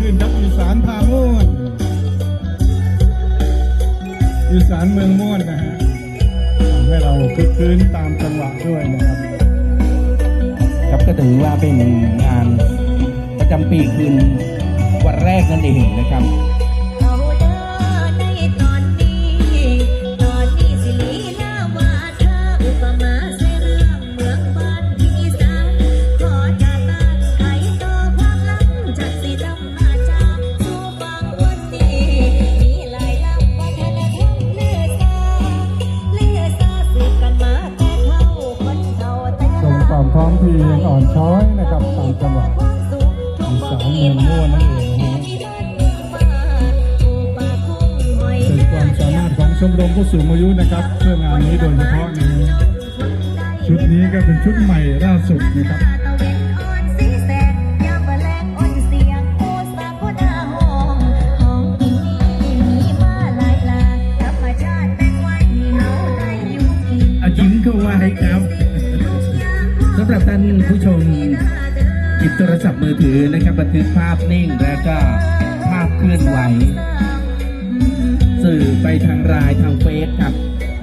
คืนครับอีสานพาม่วนอีสานเมืองม่วนนะฮะทำให้เราคึกคืนตามจังหวะด้วยนะครับ ครับก็ถือว่าเป็นงานประจำปีคืนวันแรกนั่นเองนะครับามพร้อมเพียงอ่อนช้อยนะครับตามจังหวะอีสานเมืองม่วนนั่นเองนะฮะเป็นความสามารถของชมรมผู้สูงอายุนะครับเพื่องานนี้โดยเฉพาะนี้ชุดนี้ก็เป็นชุดใหม่ล่าสุดนะครับอายิ้มเข้าไว้ครับ หรับท่านผู้ชมหยิบโทรศัพท์มือถือนะครับบันทึกภาพนิ่งและก็ภาพเคลื่อนไหว สื่อไปทางไลน์ทางเฟซครับ